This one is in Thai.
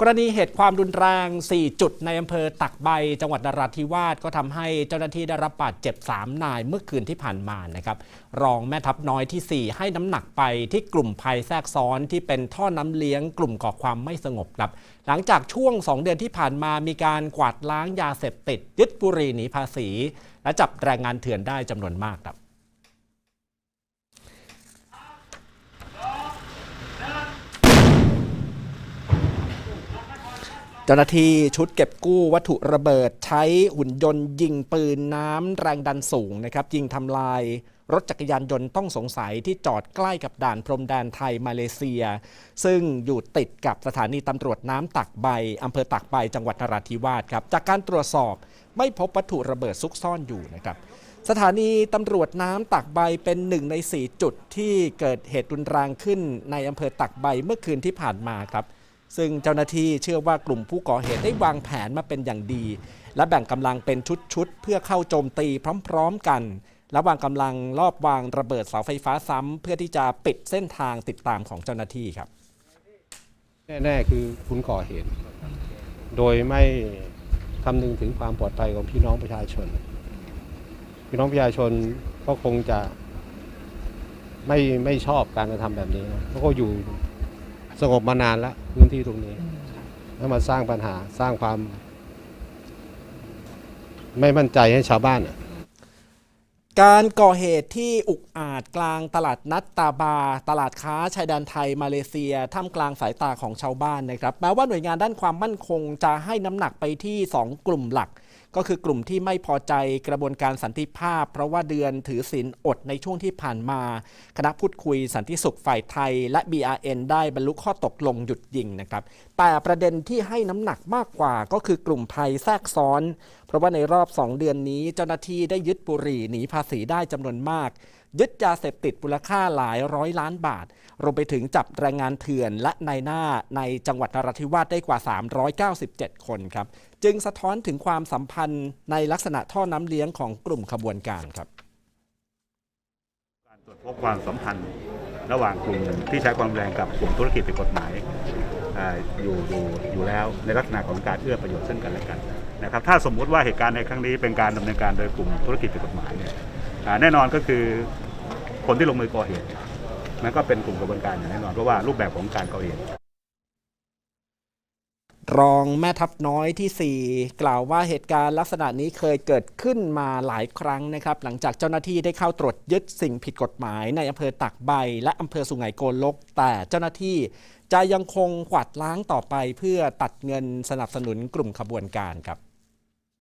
กรณีเหตุความรุนแรง 4 จุดในอำเภอตักใบ จังหวัดนราธิวาสก็ทำให้เจ้าหน้าที่ได้รับบาดเจ็บ 3 นายเมื่อคืนที่ผ่านมานะครับ รองแม่ทัพน้อยที่ 4 ให้น้ำหนักไปที่กลุ่มภัยแทรกซ้อนที่เป็นท่อน้ำเลี้ยงกลุ่มก่อความไม่สงบครับ หลังจากช่วง 2 เดือนที่ผ่านมามีการกวาดล้างยาเสพติด ยึดบุหรี่หนีภาษี และจับแรงงานเถื่อนได้จำนวนมากครับ เจ้าหน้าที่ชุดเก็บกู้วัตถุระเบิดใช้หุ่นยนต์ยิงปืนน้ำแรงดันสูงนะครับ ยิงทำลายรถจักรยานยนต์ต้องสงสัยที่จอดใกล้กับด่านพรมแดนไทยมาเลเซีย ซึ่งอยู่ติดกับสถานีตำรวจน้ำตักใบอำเภอตักใบจังหวัดนราธิวาสครับ จากการตรวจสอบไม่พบวัตถุระเบิดซุกซ่อนอยู่นะครับ สถานีตำรวจน้ำตักใบเป็นหนึ่งใน 4 จุดที่เกิดเหตุรุนแรงขึ้นในอำเภอตักใบเมื่อคืนที่ผ่านมาครับ ซึ่งเจ้าหน้าที่เชื่อว่ากลุ่มผู้ก่อเหตุได้วางแผนมาเป็นอย่างดี และแบ่งกำลังเป็นชุดๆ เพื่อเข้าโจมตีพร้อมๆกันและวางกำลังลอบวางระเบิดเสาไฟฟ้าซ้ำเพื่อที่จะปิดเส้นทางติดตามของเจ้าหน้าที่ครับ แน่ๆคือคุณก่อเหตุ โดยไม่คำนึงถึงความปลอดภัยของพี่น้องประชาชน พี่น้องประชาชนก็คงจะไม่ไม่ชอบการกระทำแบบนี้นะเพราะเขาอยู่ สงบมานานแล้วพื้นที่ตรงนี้แล้วมาสร้างปัญหาสร้างความ ไม่มั่นใจให้ชาวบ้านอะการก่อเหตุที่อุกอาจกลางตลาดนัดตาบา ตลาดค้าชายแดนไทยมาเลเซียท่ามกลางสายตาของชาวบ้านนะครับแม้ว่าหน่วยงานด้านความมั่นคงจะให้น้ำหนักไปที่ 2 กลุ่มหลัก ก็คือกลุ่มที่ไม่พอใจกระบวนการสันติภาพ เพราะว่าเดือนถือศีลอดในช่วงที่ผ่านมา คณะพูดคุยสันติสุขฝ่ายไทย และ BRN ได้บรรลุข้อตกลงหยุดยิงนะครับ แต่ประเด็นที่ให้น้ำหนักมากกว่าก็คือกลุ่มภัยแทรกซ้อน เพราะว่าในรอบ 2 เดือนนี้เจ้าหน้าที่ได้ยึดบุหรี่หนีภาษีได้จำนวนมากยึดยาเสพติดมูลค่าหลายร้อยล้านบาท รวมไปถึงจับแรงงานเถื่อนและนายหน้าในจังหวัดนราธิวาสได้กว่า 397 คนครับ จึงสะท้อนถึงความสัมพันธ์ในลักษณะท่อน้ำเลี้ยงของกลุ่มขบวนการครับ การตรวจพบความสัมพันธ์ระหว่างกลุ่มที่ใช้ความแรงกับกลุ่มธุรกิจผิดกฎหมายออยู่อยู่อยู่แล้วในลักษณะของการเอื้อประโยชน์ซึ่งกันและกันนะครับถ้าสมมุติว่าเหตุการณ์ในครั้งนี้เป็นการดำเนินการโดยกลุ่มธุรกิจผิดกฎหมายเนี่ย แน่นอนก็คือคนที่ลงมือก่อเหตุมันก็เป็นกลุ่มกระบวนการอย่างแน่นอนเพราะว่ารูปแบบของการก่อเหตุรองแม่ทัพน้อยทีสี่ 4 กล่าวว่าเหตุการณ์ลักษณะนี้เคยเกิดขึ้นมาหลายครั้งนะครับ หลังจากเจ้าหน้าที่ได้เข้าตรวจยึดสิ่งผิดกฎหมายในอำเภอตักใบ และอำเภอสุไหงโกลก แต่เจ้าหน้าที่จะยังคงกวาดล้างต่อไปเพื่อตัดเงินสนับสนุนกลุ่มขบวนการครับ